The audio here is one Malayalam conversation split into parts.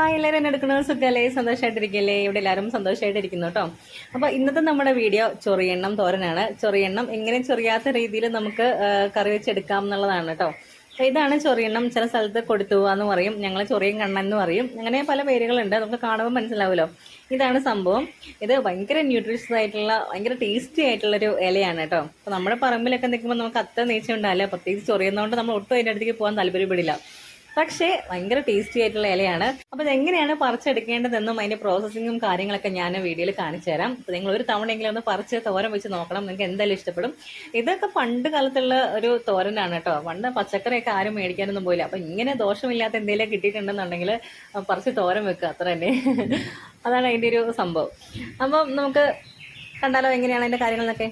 ഹായ് എല്ലാവരും എന്നെ എടുക്കുന്നത് സുഖമല്ലേ സന്തോഷമായിട്ടിരിക്കല്ലേ ഇവിടെ എല്ലാവരും സന്തോഷമായിട്ടിരിക്കുന്നു കേട്ടോ. അപ്പോൾ ഇന്നത്തെ നമ്മുടെ വീഡിയോ ചൊറിയെണ്ണം തോരനാണ്. ചൊറിയെണ്ണം എങ്ങനെ ചൊറിയാത്ത രീതിയിൽ നമുക്ക് കറി വെച്ചെടുക്കാം എന്നുള്ളതാണ് കേട്ടോ. ഇതാണ് ചൊറിയെണ്ണം. ചില സ്ഥലത്ത് കൊടുത്തു എന്ന് പറയും. ഞങ്ങൾ ചൊറിയും കണ്ണെന്ന് പറയും. അങ്ങനെ പല പേരുകളുണ്ട്. നമുക്ക് കാണുമ്പോൾ മനസ്സിലാവുമല്ലോ. ഇതാണ് സംഭവം. ഇത് ഭയങ്കര ന്യൂട്രീഷ്യസ് ആയിട്ടുള്ള ഭയങ്കര ടേസ്റ്റി ആയിട്ടുള്ള ഒരു ഇലയാണ് കേട്ടോ. അപ്പോൾ നമ്മുടെ പറമ്പിലൊക്കെ നിൽക്കുമ്പോൾ നമുക്ക് അത്ര നീച്ചുണ്ടാവില്ല പ്രത്യേകിച്ച് ചൊറിയുന്നതുകൊണ്ട് നമ്മൾ ഒട്ടും അതിന്റെ അടുത്തേക്ക് പോകാൻ താല്പര്യപ്പെടില്ല. പക്ഷേ ഭയങ്കര ടേസ്റ്റി ആയിട്ടുള്ള ഇലയാണ്. അപ്പോൾ ഇതെങ്ങനെയാണ് പറിച്ചെടുക്കേണ്ടതെന്നും അതിന്റെ പ്രോസസ്സിങ്ങും കാര്യങ്ങളൊക്കെ ഞാൻ വീഡിയോയിൽ കാണിച്ചു തരാം. അപ്പോൾ നിങ്ങൾ ഒരു തവണയെങ്കിലും ഒന്ന് പറിച്ച് തോരൻ വെച്ച് നോക്കണം. നിങ്ങൾക്ക് എന്തായാലും ഇഷ്ടപ്പെടും. ഇതൊക്കെ പണ്ട് കാലത്തുള്ള ഒരു തോരനാണ് കേട്ടോ. പണ്ട് പച്ചക്കറിയൊക്കെ ആരും മേടിക്കാനൊന്നും പോയില്ല. അപ്പോൾ ഇങ്ങനെ ദോഷമില്ലാത്ത എന്തെങ്കിലും കിട്ടിയിട്ടുണ്ടെന്നുണ്ടെങ്കിൽ പറിച്ച് തോരൻ വെക്കുക. അത്ര തന്നെ. അതാണ് അതിന്റെ ഒരു സംഭവം. അപ്പം നമുക്ക് കണ്ടാലോ എങ്ങനെയാണ് അതിന്റെ കാര്യങ്ങളൊക്കെ?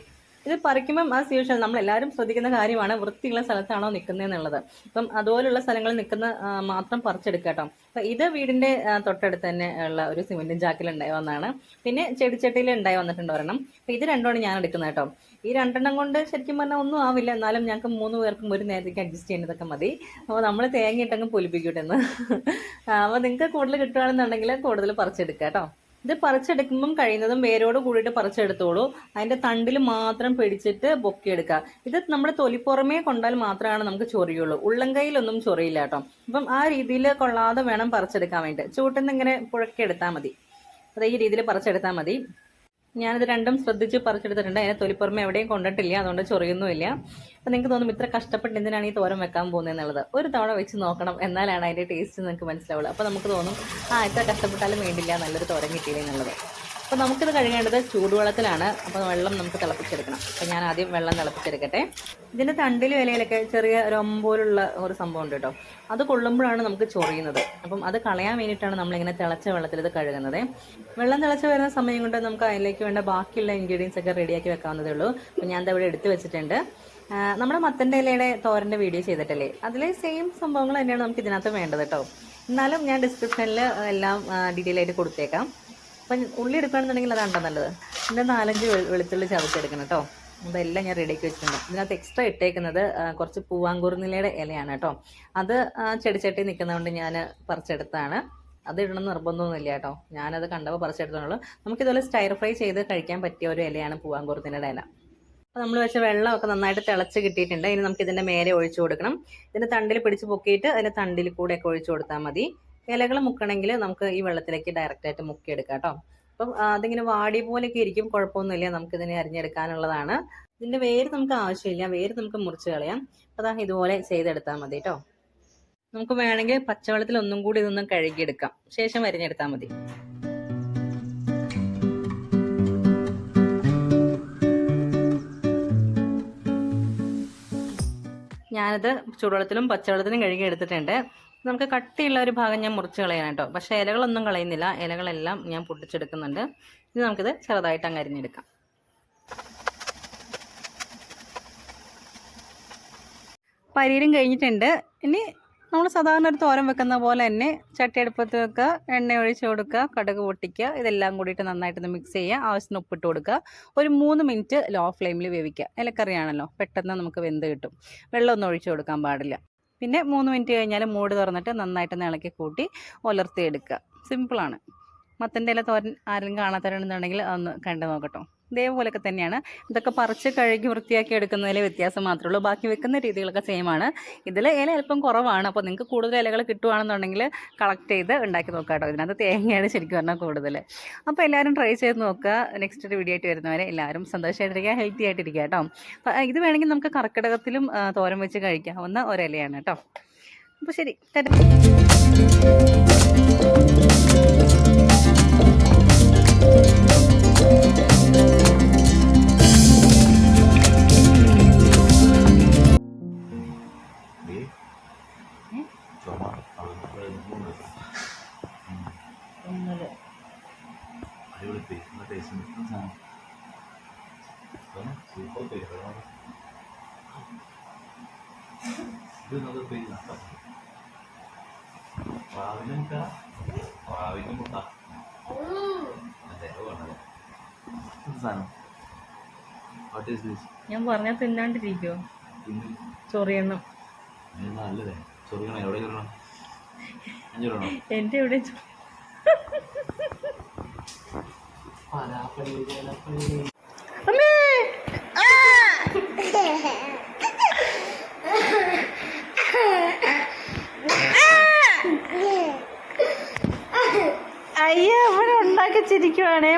ഇത് പറിക്കുമ്പം ആസ് യൂഷ്വൽ നമ്മൾ എല്ലാവരും ശ്രദ്ധിക്കുന്ന കാര്യമാണ് വൃത്തിയുള്ള സ്ഥലത്താണോ നിൽക്കുന്നതെന്നുള്ളത് അപ്പം അതുപോലുള്ള സ്ഥലങ്ങളിൽ നിൽക്കുന്ന മാത്രം പറിച്ചെടുക്കുക കേട്ടോ അപ്പം ഇത് വീടിന്റെ തൊട്ടടുത്ത് തന്നെ ഉള്ള ഒരു സിമെന്റ് ജാക്കിൽ ഉണ്ടായി വന്നതാണ്. പിന്നെ ചെടിച്ചട്ടിയിൽ ഉണ്ടായി വന്നിട്ടുണ്ട് ഒരെണ്ണം. അപ്പം ഇത് രണ്ടുമാണ് ഞാൻ എടുക്കുന്നത് കേട്ടോ ഈ രണ്ടെണ്ണം കൊണ്ട് ശരിക്കും പറഞ്ഞാൽ ഒന്നും ആവില്ല. എന്നാലും ഞങ്ങൾക്ക് മൂന്ന് പേർക്കും ഒരു നേരത്തേക്ക് അഡ്ജസ്റ്റ് ചെയ്യുന്നതൊക്കെ മതി. അപ്പോൾ നമ്മൾ തേങ്ങ പൊലിപ്പിക്കട്ടെന്ന് അപ്പോൾ നിങ്ങൾക്ക് കൂടുതൽ കിട്ടുകയാണെന്നുണ്ടെങ്കിൽ കൂടുതൽ പറിച്ചെടുക്കാം കേട്ടോ ഇത് പറിച്ചെടുക്കുമ്പം കഴിയുന്നതും വേരോട് കൂടിയിട്ട് പറിച്ചെടുത്തോളൂ. അതിന്റെ തണ്ടിൽ മാത്രം പിടിച്ചിട്ട് പൊക്കിയെടുക്കുക. ഇത് നമ്മുടെ തൊലിപ്പുറമേ കൊണ്ടാൽ മാത്രമാണ് നമുക്ക് ചൊറിയുള്ളൂ. ഉള്ളംകൈയിലൊന്നും ചൊറിയില്ല കേട്ടോ. അപ്പം ആ രീതിയിൽ കൊള്ളാതെ വേണം പറിച്ചെടുക്കാൻ വേണ്ടി ചൂട്ടിൽ നിന്ന് ഇങ്ങനെ പുഴക്കിയെടുത്താൽ മതി. അത് ഈ രീതിയിൽ പറിച്ചെടുത്താൽ മതി. ഞാനിത് രണ്ടും ശ്രദ്ധിച്ച് പറിച്ചെടുത്തിട്ടുണ്ട്. അതിനെ തൊലിപ്പുറമെ എവിടെയും കൊണ്ടിട്ടില്ല. അതുകൊണ്ട് ചൊറിയൊന്നുമില്ല. അപ്പം നിങ്ങൾക്ക് തോന്നും ഇത്ര കഷ്ടപ്പെട്ട് എന്തിനാണ് ഈ തോരം വെക്കാൻ പോകുന്നത് എന്നുള്ളത്. ഒരു തവണ വെച്ച് നോക്കണം. എന്നാലാണ് അതിന്റെ ടേസ്റ്റ് നിങ്ങൾക്ക് മനസ്സിലാവുള്ളൂ. അപ്പോൾ നമുക്ക് തോന്നും ആ ഇത്ര കഷ്ടപ്പെട്ടാലും വേണ്ടില്ല നല്ലൊരു തോരൻ കിട്ടിയില്ല എന്നുള്ളത്. അപ്പോൾ നമുക്കിത് കഴുകേണ്ടത് ചൂടുവെള്ളത്തിലാണ്. അപ്പോൾ വെള്ളം നമുക്ക് തിളപ്പിച്ചെടുക്കണം. അപ്പോൾ ഞാൻ ആദ്യം വെള്ളം തിളപ്പിച്ചെടുക്കട്ടെ. ഇതിന്റെ തണ്ടിലും ഇലയിലൊക്കെ ചെറിയ രൊമ്പോലുള്ള ഒരു സംഭവം ഉണ്ട് കേട്ടോ. അത് കൊള്ളുമ്പോഴാണ് നമുക്ക് ചൊറിയുന്നത്. അപ്പം അത് കളയാൻ വേണ്ടിയിട്ടാണ് നമ്മളിങ്ങനെ തിളച്ച വെള്ളത്തിൽ ഇത് കഴുകുന്നത്. വെള്ളം തിളച്ച് വരുന്ന സമയം കൊണ്ട് നമുക്ക് അതിലേക്ക് വേണ്ട ബാക്കിയുള്ള ഇൻഗ്രീഡിയൻസ് ഒക്കെ റെഡിയാക്കി വെക്കാവുന്നതേ ഉള്ളൂ. അപ്പോൾ ഞാൻ ഇവിടെ എടുത്ത് വെച്ചിട്ടുണ്ട്. നമ്മുടെ മത്തന്റെ ഇലയുടെ തോരന്റെ വീഡിയോ ചെയ്തിട്ടല്ലേ? അതിലെ സെയിം സംഭവങ്ങൾ തന്നെയാണ് നമുക്ക് ഇതിനകത്ത് വേണ്ടത് കേട്ടോ. എന്നാലും ഞാൻ ഡിസ്ക്രിപ്ഷനിൽ എല്ലാം ഡീറ്റെയിൽ ആയിട്ട് കൊടുത്തേക്കാം. അപ്പം ഉള്ളി എടുക്കുകയാണെന്നുണ്ടെങ്കിൽ അതാണ്ടോ നല്ലത്. ഇതിന്റെ നാലഞ്ച് വെളു- വെളുത്തുള്ളി ചതച്ചെടുക്കണം കേട്ടോ. അതെല്ലാം ഞാൻ റെഡിയാക്കി വെച്ചിട്ടുണ്ട്. ഇതിനകത്ത് എക്സ്ട്രാ ഇട്ടേക്കുന്നത് കുറച്ച് പൂവാങ്കുറുനിലയുടെ ഇലയാണ് കേട്ടോ. അത് ചെടിച്ചട്ടി നിൽക്കുന്നതുകൊണ്ട് ഞാൻ പറിച്ചെടുത്താണ് അത് ഇടണം നിർബന്ധമൊന്നുമില്ല കേട്ടോ. ഞാനത് കണ്ടപ്പോൾ പറിച്ചെടുത്തോളൂ നമുക്കിതുപോലെ സ്റ്റൈർ ഫ്രൈ ചെയ്ത് കഴിക്കാൻ പറ്റിയ ഒരു ഇലയാണ് പൂവാങ്കുറുനിലയുടെ ഇല. അപ്പോൾ നമ്മൾ വെച്ച വെള്ളമൊക്കെ നന്നായിട്ട് തിളച്ച് കിട്ടിയിട്ടുണ്ട്. ഇനി നമുക്ക് ഇതിന്റെ മേലെ ഒഴിച്ചു കൊടുക്കണം. ഇതിന്റെ തണ്ടിൽ പിടിച്ച് പൊക്കിയിട്ട് അതിന്റെ തണ്ടിൽ കൂടെയൊക്കെ ഒഴിച്ചു കൊടുത്താൽ മതി. ഇലകൾ മുക്കണമെങ്കിൽ നമുക്ക് ഈ വെള്ളത്തിലേക്ക് ഡയറക്റ്റായിട്ട് മുക്കിയെടുക്കാം കേട്ടോ. അപ്പം അതിങ്ങനെ വാടി പോലെയൊക്കെ ഇരിക്കും കുഴപ്പമൊന്നുമില്ല. നമുക്കിതിനെ അരിഞ്ഞെടുക്കാനുള്ളതാണ്. ഇതിന്റെ വേര് നമുക്ക് ആവശ്യമില്ല. വേര് നമുക്ക് മുറിച്ച് കളയാം. അപ്പോൾ അതാ ഇതുപോലെ ചെയ്തെടുത്താൽ മതി കേട്ടോ. നമുക്ക് വേണമെങ്കിൽ പച്ചവെള്ളത്തിൽ ഒന്നും കൂടി ഇതൊന്നും കഴുകിയെടുക്കാം. ശേഷം അരിഞ്ഞെടുത്താൽ മതി. ഞാനത് ചൂടുവെള്ളത്തിലും പച്ചവെള്ളത്തിലും കഴുകി എടുത്തിട്ടുണ്ട് നമുക്ക് കട്ടിയുള്ള ഒരു ഭാഗം ഞാൻ മുറിച്ച് കളയാൻ കേട്ടോ. പക്ഷേ ഇലകളൊന്നും കളയുന്നില്ല. ഇലകളെല്ലാം ഞാൻ പൊട്ടിച്ചെടുക്കുന്നുണ്ട്. ഇനി നമുക്കിത് ചെറുതായിട്ട് അങ്ങ് അരിഞ്ഞെടുക്കാം. പരീരും കഴിഞ്ഞിട്ടുണ്ട്. ഇനി നമ്മൾ സാധാരണ ഒരു തോരൻ വെക്കുന്ന പോലെ തന്നെ ചട്ടിയെടുപ്പത്ത് വെക്കുക എണ്ണ ഒഴിച്ച് കൊടുക്കുക കടുക് പൊട്ടിക്കുക ഇതെല്ലാം കൂടിയിട്ട് നന്നായിട്ടൊന്ന് മിക്സ് ചെയ്യുക. ആവശ്യത്തിന് ഉപ്പിട്ട് കൊടുക്കുക. ഒരു മൂന്ന് മിനിറ്റ് ലോ ഫ്ലെയിമിൽ വേവിക്കുക. ഇലക്കറിയാണല്ലോ പെട്ടെന്ന് നമുക്ക് വെന്ത് കിട്ടും. വെള്ളമൊന്നും ഒഴിച്ച് കൊടുക്കാൻ പാടില്ല. പിന്നെ മൂന്ന് മിനിറ്റ് കഴിഞ്ഞാൽ മൂട് തുറന്നിട്ട് നന്നായിട്ട് ഇളക്കി കൂട്ടി ഉലർത്തിയെടുക്കുക സിമ്പിളാണ്. മത്തന്റെ ഇല തോരൻ ആരെങ്കിലും കാണാത്തവരുണ്ടെന്നുണ്ടെങ്കിൽ അതൊന്ന് കണ്ടു നോക്കട്ടോ. ഇതേപോലെയൊക്കെ തന്നെയാണ്. ഇതൊക്കെ പറിച്ച് കഴുകി വൃത്തിയാക്കി എടുക്കുന്നതിലെ വ്യത്യാസം മാത്രമേ ഉള്ളൂ. ബാക്കി വെക്കുന്ന രീതികളൊക്കെ സെയിം ആണ്. ഇതിൽ ഇല അല്പം കുറവാണ്. അപ്പോൾ നിങ്ങൾക്ക് കൂടുതൽ ഇലകൾ കിട്ടുകയാണെന്നുണ്ടെങ്കിൽ കളക്ട് ചെയ്ത് ഉണ്ടാക്കി നോക്കാം കേട്ടോ. ഇതിനകത്ത് തേങ്ങയാണ് ശരിക്കും പറഞ്ഞാൽ കൂടുതൽ. അപ്പോൾ എല്ലാവരും ട്രൈ ചെയ്ത് നോക്കുക. നെക്സ്റ്റ് ഒരു വീഡിയോ ആയിട്ട് വരുന്നവരെ എല്ലാവരും സന്തോഷമായിട്ടിരിക്കുക ഹെൽത്തി ആയിട്ടിരിക്കുക കേട്ടോ. അപ്പോൾ ഇത് വേണമെങ്കിൽ നമുക്ക് കർക്കിടകത്തിലും തോരം തോരൻ വെച്ച് കഴിക്കാവുന്ന ഒരിലയാണ് കേട്ടോ. അപ്പോൾ ശരി ടാറ്റാ. മൂന്ന് അടിപൊളി പേസ്റ്റ് നല്ല ടേസ്റ്റ് സൂപ്പർ പേര് ഇത് നല്ല പേര് പ്രാവിന് മുട്ട. പ്രാവിന് മുട്ട ഞാൻ പറഞ്ഞാൽ തിന്നാണ്ടിരിക്കോ? ചൊറിയണം. നല്ലതേ. ചൊറിയണം. എവിടെ ചൊറിയണം? ഞാൻ ഇവിടെ അമ്മേ! അയ്യോ അവിടെ ഉണ്ടാക്കി ചിരിക്കുവാണേ.